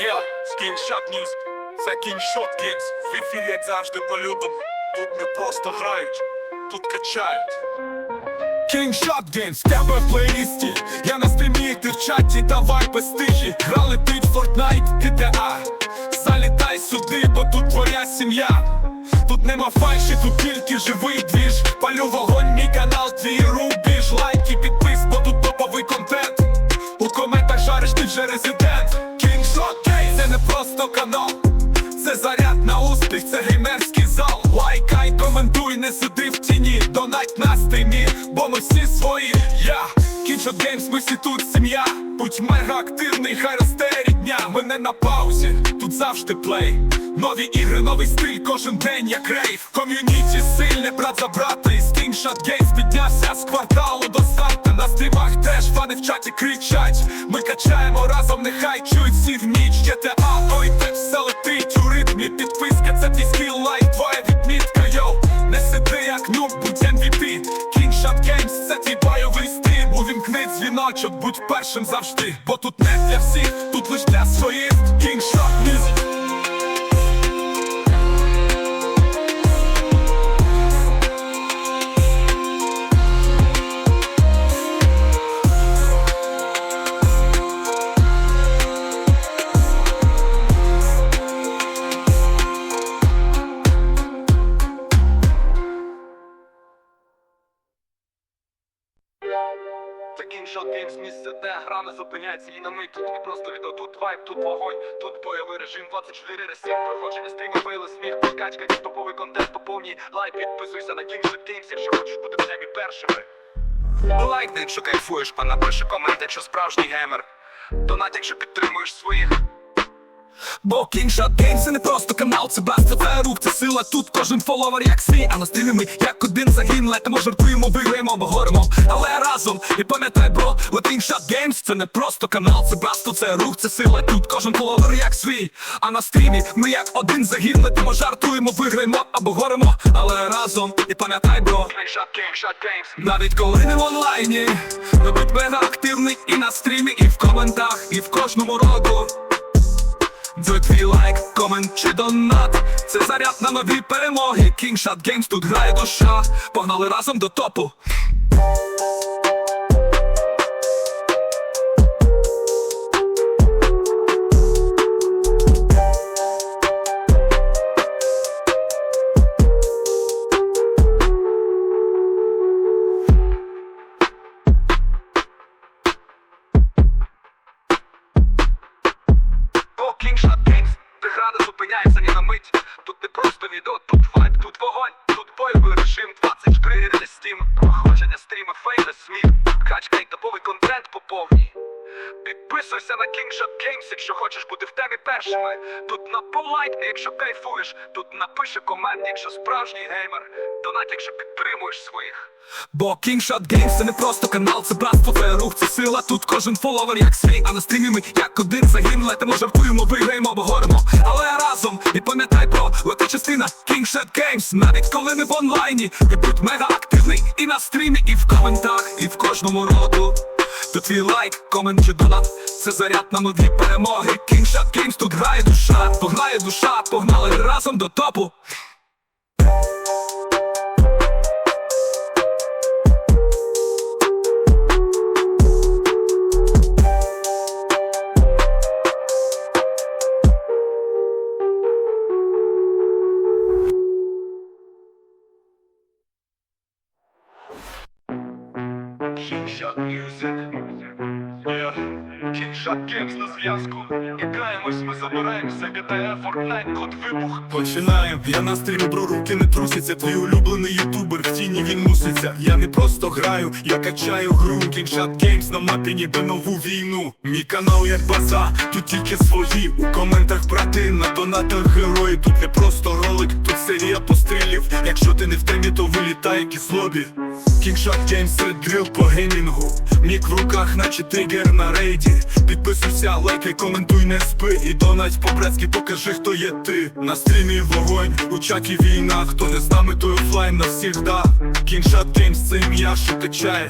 Yeah, скіншот News Це кіншот В ефірі, як завжди, по-любому. Тут не просто грають, тут качають. Kingshot Games, в тебе в плейлісті. Я на стрімі, ти в чаті, давай без тиші. Грали під Fortnite, GTA Залітай сюди, бо тут твоя сім'я. Тут нема фальші, тут тільки живий на це геймерський зал. Лайкай, коментуй, не сиди в тіні. Донать на стримі, бо ми всі свої. Я, Кінчот Геймс, ми всі тут сім'я. Будь мега активний, хай росте рідня. Ми на паузі, тут завжди плей. Нові ігри, новий стиль, кожен день як рейв. Ком'юніті сильне, брат за брата І Скіншот Геймс піднявся з кварталу до старта. На стрімах теж фани в чаті кричать. Ми качаємо разом, нехай чують всі в ніч Дзвіночок, будь першим завжди Бо тут не для всіх, Це геймс Games місце, де гра не зупиняється і на мить Тут не просто відео, тут вайб, тут вогонь, тут бойовий режим. 24 на 7 Проходження стріми, фейли, сміх, прокачка, топовий контент поповній Лайк, підписуйся на Kingshot Games, якщо хочеш бути в темі першими. Лайкни, якщо кайфуєш, а напиши коменти, що справжній геймер. Донать, якщо підтримуєш своїх Бо Kingshot Games це не просто канал, це бас, це рух, це сила. Тут кожен фоловер як свій, а на стрімі ми як один загін летимо, жартуємо, виграємо, обговоримо. Але разом і пам'ятай, бро, бо Kingshot Games це не просто канал, це басто, це рух, це сила. Тут кожен фоловер як свій. А на стрімі ми як один загін летимо, жартуємо, виграємо, або горемо. Але разом і пам'ятай, бро. Навіть коли не в онлайні, то будь мега активний і на стрімі, і в коментах, і в кожному роду. Твій лайк, комент чи донат? Це заряд на нові перемоги. Kingshot Games тут грає душа. Погнали разом до топу відео, тут файт, тут вогонь, тут бойовий режим 24 на Steam Проходження стріми, фейли, сміх. Качкай, топовий контент поповній Підписуйся на Kingshot Games, якщо хочеш бути в темі першими Тут на полайкни, якщо кайфуєш Тут напиши комент, якщо справжній геймер Донать, якщо підтримуєш своїх Бо Kingshot Games це не просто канал, це братство, це рух, це сила. Тут кожен фоловер як свій, а на стрімі ми як один загін летимо, жартуємо, виграємо, обговоримо. Але разом і пам'ятай про лети частина Kingshot Games, навіть коли не в онлайні, і будь мега активний і на стрімі, і в коментах, і в кожному роду. То твій лайк, комент чи донат. Це заряд на нові перемоги. Кіншат Games, тут грає душа, погнає душа, погнали разом до топу Kingshot Music. Kingshot Games на зв'язку І каємось, ми забираємося GTA, Fortnite, код вибух Починаємо, я на стрімі, бро, руки не трусяться. Твій улюблений ютубер, в тіні він муситься. Я не просто граю, я качаю гру. Kingshot Games на мапі ніби нову війну. Мій канал як база, тут тільки свої. У коментах брати, на донатах герої. Тут не просто ролик, тут серія пострілів. Якщо ти не в темі, то вилітай як Геймс це дрил по геймінгу. Мік в руках, наче тигер на рейді. Підписуйся, лайкай, коментуй, не спи. І донать по-братськи покажи, хто є ти. На стрімі вогонь, у чаті війна. Хто не з нами, той офлайн навсігда. Кінгшот Геймс це ім'я, що качає.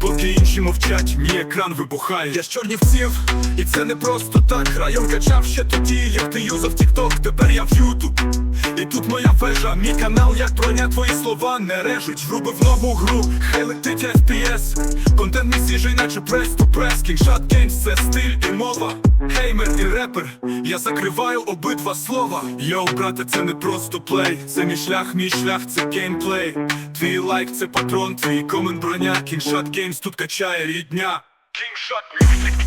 Поки інші мовчать, мій екран вибухає. Я з чорнівців, і це не просто так. Район качав ще тоді, як ти юзав TikTok. Тепер я в Ютуб і тут моя вежа, мій канал, як броня, твої слова. Не режуть Врубив нову гру, хай летить FPS Контент не сіжий, наче прес то прес Кіншат Геймс, – це стиль і мова. Геймер і репер, я закриваю обидва слова. Йоу, брате, це не просто плей. Це мій шлях, мій шлях, це геймплей. Твій лайк, це патрон, твій комент броня. Кіншат геймс тут качає рідня. Кіншат Music